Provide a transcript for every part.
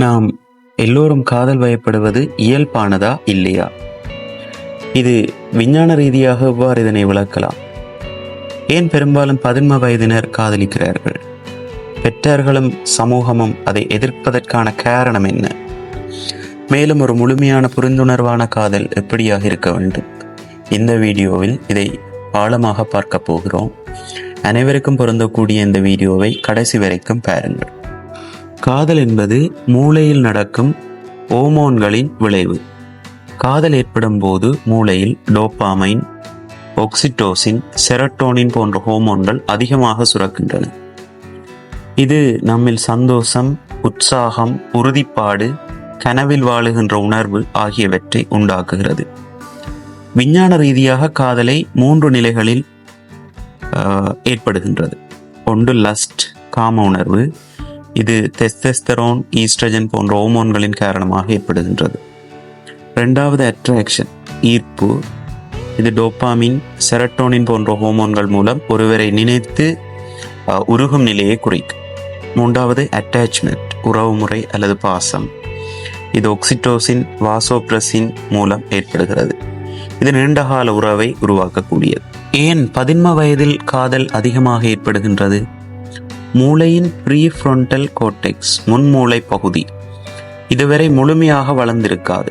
நாம் எல்லோரும் காதல் வயப்படுவது இயல்பானதா இல்லையா? இது விஞ்ஞான ரீதியாக எவ்வாறு இதனை விளக்கலாம்? ஏன் பெரும்பாலும் பதின்ம வயதினர் காதலிக்கிறார்கள்? பெற்றார்களும் சமூகமும் அதை எதிர்ப்பதற்கான காரணம் என்ன? மேலும் ஒரு முழுமையான புரிந்துணர்வான காதல் எப்படியாக இருக்க வேண்டும்? இந்த வீடியோவில் இதை ஆழமாக பார்க்க போகிறோம். அனைவருக்கும் பொருந்தக்கூடிய இந்த வீடியோவை கடைசி வரைக்கும் பாருங்கள். காதல் என்பது மூளையில் நடக்கும் ஓமோன்களின் விளைவு. காதல் ஏற்படும் போது மூளையில் டோப்பாமைன் ஒக்சிட்டோசின் செரட்டோனின் போன்ற ஹோமோன்கள் அதிகமாக சுரக்கின்றன. இது நம்மில் சந்தோஷம் உற்சாகம் உறுதிப்பாடு கனவில் வாழுகின்ற உணர்வு ஆகியவற்றை உண்டாக்குகிறது. விஞ்ஞான ரீதியாக காதலை மூன்று நிலைகளில் ஏற்படுகின்றது. ஒன்று லஸ்ட் காம உணர்வு. இது டெஸ்டெஸ்டரோன் ஈஸ்ட்ரஜன் போன்ற ஹோமோன்களின் காரணமாக ஏற்படுகின்றது. ரெண்டாவது அட்ராக்ஷன் ஈர்ப்பு. இது டோப்பாமின் செரட்டோனின் போன்ற ஹோமோன்கள் மூலம் ஒருவரை நினைத்து உருகும் நிலையை குறைக்கும். மூன்றாவது அட்டாச்மெண்ட் உறவுமுறை அல்லது பாசம். இது ஒக்சிட்டோசின் வாசோப்ரஸின் மூலம் ஏற்படுகிறது. இது நீண்டகால உறவை உருவாக்கக்கூடியது. ஏன் பதின்ம வயதில் காதல் அதிகமாக ஏற்படுகின்றது? மூளையின் ப்ரீஃப்ரொண்டல் கோட்டெக்ஸ் முன்மூளை பகுதி. இதுவரை முழுமையாக வளர்ந்திருக்காது.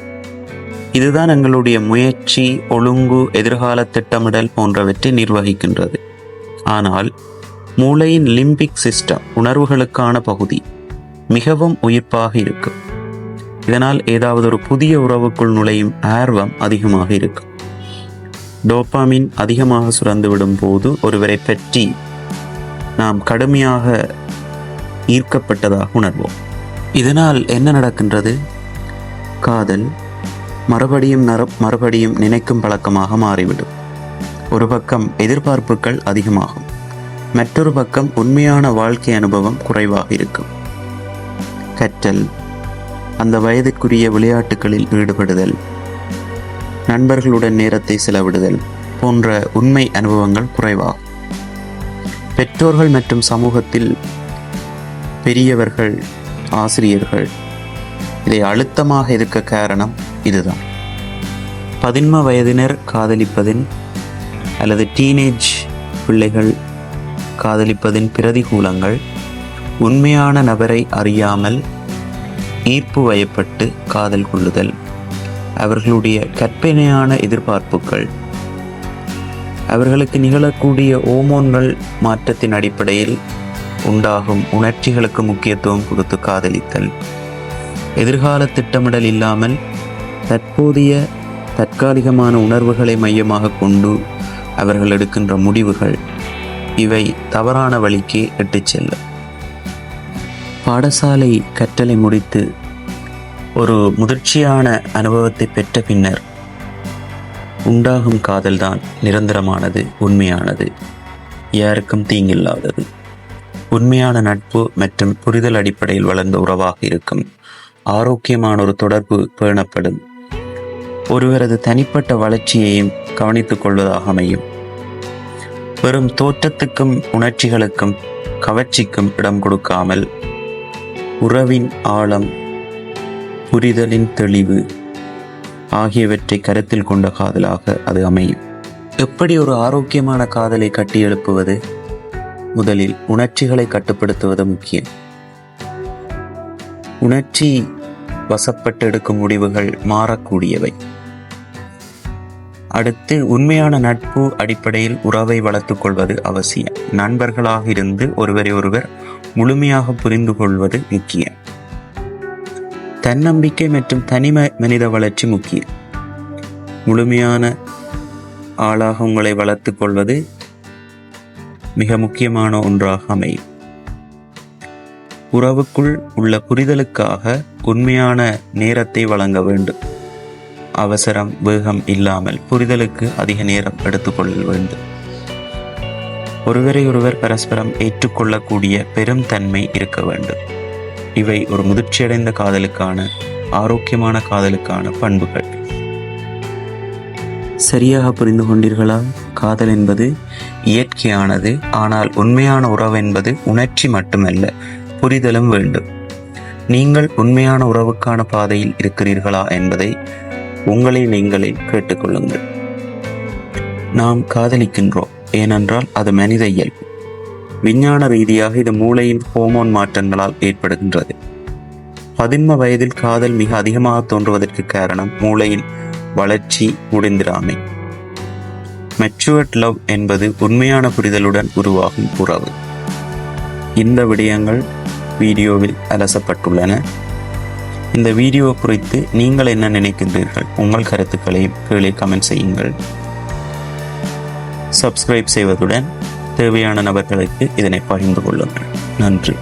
இதுதான் எங்களுடைய முயற்சி ஒழுங்கு எதிர்கால திட்டமிடல் போன்றவற்றை நிர்வகிக்கின்றது. ஆனால் மூளையின் லிம்பிக் சிஸ்டம் உணர்வுகளுக்கான பகுதி மிகவும் உயிர்ப்பாக இருக்கும். இதனால் ஏதாவது ஒரு புதிய உறவுக்குள் நுழையும் ஆர்வம் அதிகமாக இருக்கும். டோப்பாமின் அதிகமாக சுரந்துவிடும் போது ஒருவரை பற்றி நாம் கடுமையாக ஈர்க்கப்பட்டதாக உணர்வோம். இதனால் என்ன நடக்கின்றது? காதல் மறுபடியும் நர மறுபடியும் நினைக்கும் பழக்கமாக மாறிவிடும். ஒரு பக்கம் எதிர்பார்ப்புகள் அதிகமாகும். மற்றொரு பக்கம் உண்மையான வாழ்க்கை அனுபவம் குறைவாக இருக்கும். கற்றல் அந்த வயதுக்குரிய விளையாட்டுகளில் ஈடுபடுதல் நண்பர்களுடன் நேரத்தை செலவிடுதல் போன்ற உண்மை அனுபவங்கள் குறைவாகும். பெற்றோர்கள் மற்றும் சமூகத்தில் பெரியவர்கள் ஆசிரியர்கள். இதை அழுத்தமாக இருக்க காரணம் இதுதான். பதின்ம வயதினர் காதலிப்பதின் அல்லது டீனேஜ் பிள்ளைகள் காதலிப்பதின் பிரதிகூலங்கள் உண்மையான நபரை அறியாமல் ஈர்ப்பு வயப்பட்டு காதல் கொள்ளுதல் அவர்களுடைய கற்பனையான எதிர்பார்ப்புகள் அவர்களுக்கு நிகழக்கூடிய ஓமோன்கள் மாற்றத்தின் அடிப்படையில் உண்டாகும் உணர்ச்சிகளுக்கு முக்கியத்துவம் கொடுத்து காதலித்தல். எதிர்கால திட்டமிடல் இல்லாமல் தற்போதைய தற்காலிகமான உணர்வுகளை மையமாக கொண்டு அவர்கள் எடுக்கின்ற முடிவுகள் இவை தவறான வழிக்கு இட்டுச் செல்லும் பாடசாலை கற்றலை முடித்து ஒரு முதிர்ச்சியான அனுபவத்தை பெற்ற பின்னர் உண்டாகும் காதல்தான் நிரந்தரமானது உண்மையானது. யாருக்கும் தீங்கில்லாதது. உண்மையான நட்பு மற்றும் புரிதல் அடிப்படையில் வளர்ந்த உறவாக இருக்கும். ஆரோக்கியமான ஒரு தொடர்பு பேணப்படும். ஒருவரது தனிப்பட்ட வளர்ச்சியையும் கவனித்துக் கொள்வதாக அமையும். வெறும் தோற்றத்துக்கும் உணர்ச்சிகளுக்கும் கவர்ச்சிக்கும் இடம் கொடுக்காமல் உறவின் ஆழம் புரிதலின் தெளிவு ஆகியவற்றை கருத்தில் கொண்ட காதலாக அது அமையும். எப்படி ஒரு ஆரோக்கியமான காதலை கட்டியெழுப்புவது? முதலில் உணர்ச்சிகளை கட்டுப்படுத்துவது முக்கியம். உணர்ச்சி வசப்பட்டு எடுக்கும் முடிவுகள் மாறக்கூடியவை. அடுத்து உண்மையான நட்பு அடிப்படையில் உறவை வளர்த்துக் கொள்வது அவசியம். நண்பர்களாக இருந்து ஒருவரை ஒருவர் முழுமையாக புரிந்து கொள்வது முக்கியம். தன்னம்பிக்கை மற்றும் தனி மனித வளர்ச்சி முக்கியம். முழுமையான ஆளாக உங்களை வளர்த்துக் கொள்வது மிக முக்கியமான ஒன்றாக அமையும். உறவுக்குள் உள்ள புரிதலுக்காக உண்மையான நேரத்தை வழங்க வேண்டும். அவசரம் வேகம் இல்லாமல் புரிதலுக்கு அதிக நேரம் எடுத்துக்கொள்ள வேண்டும். ஒருவரை ஒருவர் பரஸ்பரம் ஏற்றுக்கொள்ளக்கூடிய பெரும் தன்மை இருக்க வேண்டும். இவை ஒரு முதிர்ச்சியடைந்த காதலுக்கான ஆரோக்கியமான காதலுக்கான பண்புகள். சரியாக புரிந்து கொண்டீர்களா? காதல் என்பது இயற்கையானது ஆனால் உண்மையான உறவு என்பது உணர்ச்சி மட்டுமல்ல புரிதலும் வேண்டும். நீங்கள் உண்மையான உறவுக்கான பாதையில் இருக்கிறீர்களா என்பதை உங்களை நீங்களே கேட்டுக்கொள்ளுங்கள். நாம் காதலிக்கின்றோம் ஏனென்றால் அது மனித இயல்பு. விஞ்ஞான ரீதியாக இது மூளையின் ஹோமோன் மாற்றங்களால் ஏற்படுகின்றது. பதின்ம வயதில் காதல் மிக அதிகமாக தோன்றுவதற்கு காரணம் மூளையின் வளர்ச்சி முடிந்திராமை. மெச்சுவர்ட் லவ் என்பது உண்மையான புரிதலுடன் உருவாகும் உறவு. இந்த விடயங்கள் வீடியோவில் அலசப்பட்டுள்ளன. இந்த வீடியோ குறித்து நீங்கள் என்ன நினைக்கின்றீர்கள்? உங்கள் கருத்துக்களையும் கீழே கமெண்ட் செய்யுங்கள். சப்ஸ்கிரைப் செய்வதுடன் தேவையான நபர்களுக்கு இதனை பகிர்ந்து கொள்ளுங்கள். நன்றி.